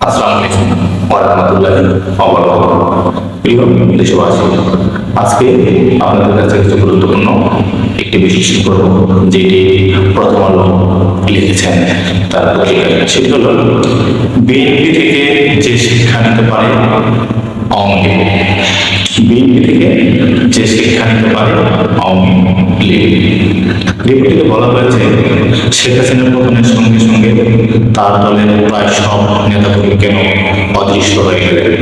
আসসালামু আলাইকুম ওয়া আজকে আপনাদের কাছে গুরুত্বপূর্ণ একটি বিশেষ করব যেটি প্রথম লিখেছেন তার সেটি হলো, বিএনপি থেকে যে শিক্ষা নিতে পারে আওয়ামী বিএনপি থেকে যে শিক্ষা নিতে পারে আওয়ামী বলা হয়েছে, শেখ হাসিনার পতনের সঙ্গে সঙ্গে তার দলের প্রায় সব নেতাকর্মী কেন অদৃশ্য হয়ে গেলেন?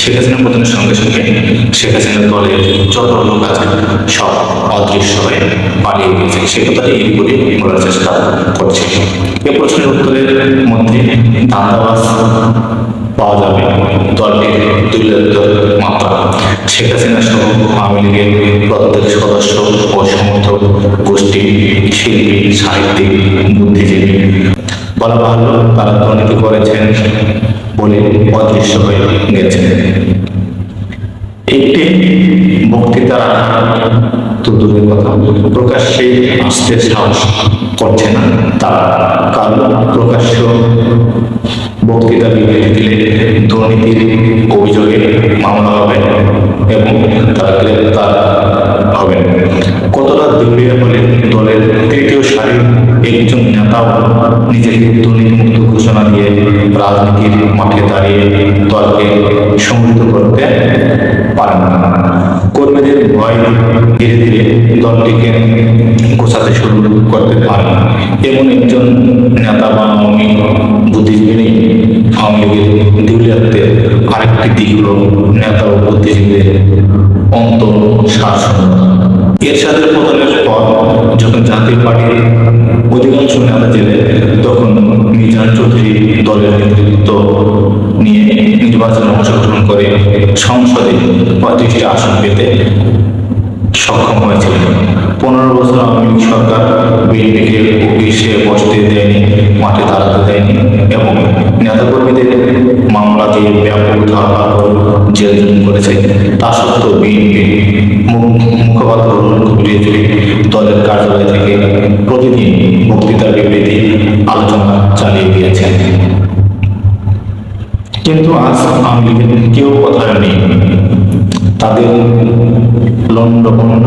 শেখ হাসিনার পতনের সঙ্গে সঙ্গে শেখ হাসিনার দলের যত লোক আছে সব অদৃশ্য হয়ে পালিয়ে গেছে সে কথা এই রিপোর্টে বলার চেষ্টা করছে। এ প্রশ্নের উত্তরের মধ্যে দান্দাবাস পাওয়া যাবে। দলটির দুর্দান্ত মাত্রা। শেখ হাসিনা সহ আওয়ামী লীগের প্রত্যেক সদস্য ও সমর্থক, গোষ্ঠী, শিল্পী, সাহিত্যিক, বুদ্ধিজীবী বলা ভালো, তারা দুর্নীতি করেছেন বলে অদৃশ্য হয়ে গেছেন। একটি বক্তৃতা তো দূরের কথা, প্রকাশ্যে আসতে সাহস করছে না তারা। কারণ প্রকাশ্য বক্তৃতা বিবৃতি দিলে দুর্নীতির অভিযোগে মামলা হবে এবং তার গ্রেপ্তার হবেন। কতটা দুর্নীতি হলে দলের তৃতীয় সারির একজন নেতাও নিজেকে দুর্নীতিমুক্ত ঘোষণা দিয়ে রাজনীতির মাঠে দাঁড়িয়ে দলকে সমৃদ্ধ করতে পারেন না? ধীরে ধীরে দলটিকে গোছাতে শুরু করতে পারেন এমন একজন নেতা বা আওয়ামী বুদ্ধিজীবী আওয়ামী লীগের দেউলিয়াত্বের আরেকটি দিক হল নেতা ও বুদ্ধিজীবীদের অন্ত শাসন এরশাদের পতনের পর যখন জাতীয় পার্টির অধিকাংশ নেতা জেলে, তখন মিজান চৌধুরী দলের নেতৃত্ব নিয়ে নির্বাচনে অংশগ্রহণ করে সংসদে পঁয়ত্রিশটি আসন পেতে সক্ষম হয়েছিলেন পনেরো বছর আওয়ামী সরকার বিএনপিকে অফিসে বসতে দেয়নি, মাঠে দাঁড়াতে দেয়নি এবং নেতাকর্মীদের মামলা দিয়ে ব্যাপক ধারণা জেল করেছে। তা সত্ত্বেও বিএনপি মুখপাত্র চৌধুরী দলের কার্যালয় থেকে প্রতিদিন বক্তৃতা বিবৃতি আলোচনা চালিয়ে গিয়েছেন। কিন্তু আজ আওয়ামী কেউ কথায় নেই তাদের লন্ডভন্ড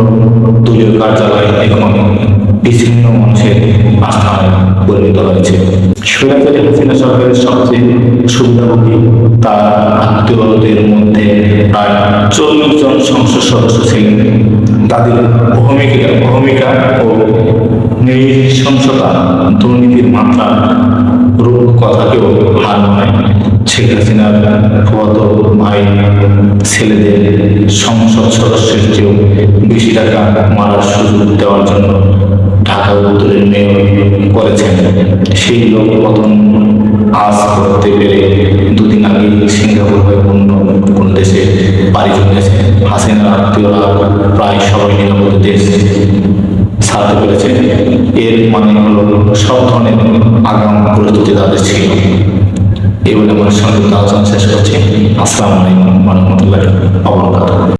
দলীয় কার্যালয় এখন বিচ্ছিন্ন মানুষের আস্থায় পরিণত হয়েছে। স্বৈরাচারী হাসিনা সরকারের সবচেয়ে সুবিধাভোগী তার আত্মীয়দের মধ্যে প্রায় চল্লিশ জন সংসদ সদস্য ছিলেন। তাদের ভূমিকা ভূমিকা ও নৃশংসতা দুর্নীতির মাত্রা রূপ কথাকেও হার নয় শেখ হাসিনার ফুয়াতো ভাই ছেলেদের সংসদ সদস্যের চেয়েও বেশি টাকা মারার সুযোগ দেওয়ার জন্য ঢাকা উত্তরের মেয়র করেছেন। সেই লোক পতন আজ করতে পেরে দুদিন আগে সিঙ্গাপুর হয়ে অন্য কোন দেশে পাড়ি জমিয়েছে হাসিনার আত্মীয়রা প্রায় সবাই নিরাপদ দেশ ছাড়তে পেরেছে। এর মানে হলো সব ধরনের আগাম প্রস্তুতি তাদের ছিল। এই আমার সঙ্গে আলোচনা শেষ করছি। আসসালামু আলাইকুম রহমতুল্লাহ